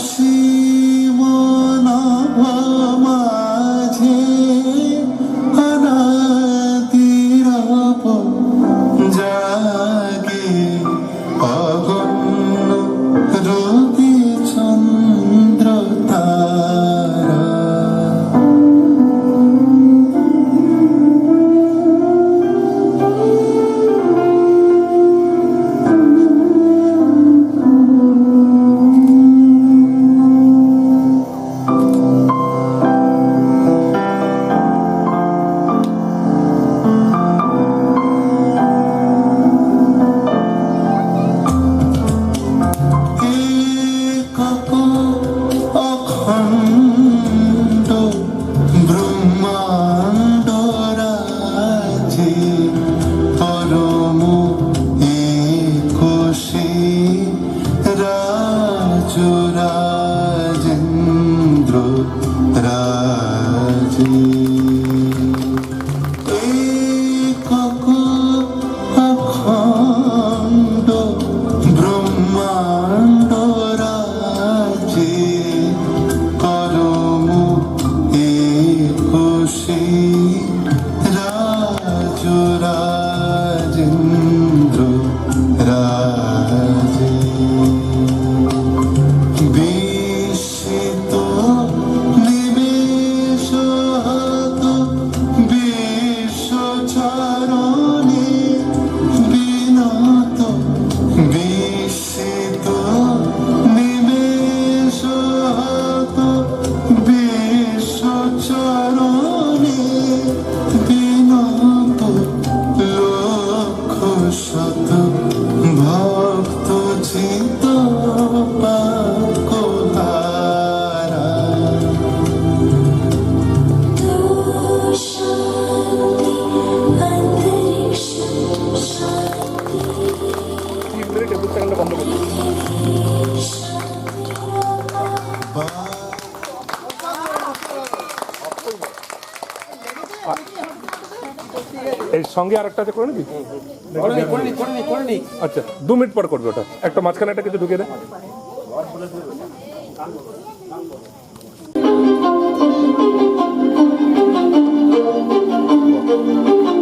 Deus Oh. এই সঙ্গে আরেকটা আছে করে নিবি আচ্ছা দু মিনিট পর করবে ওটা। একটা মাঝখানে একটা কিছু ঢুকিয়ে দে। Thank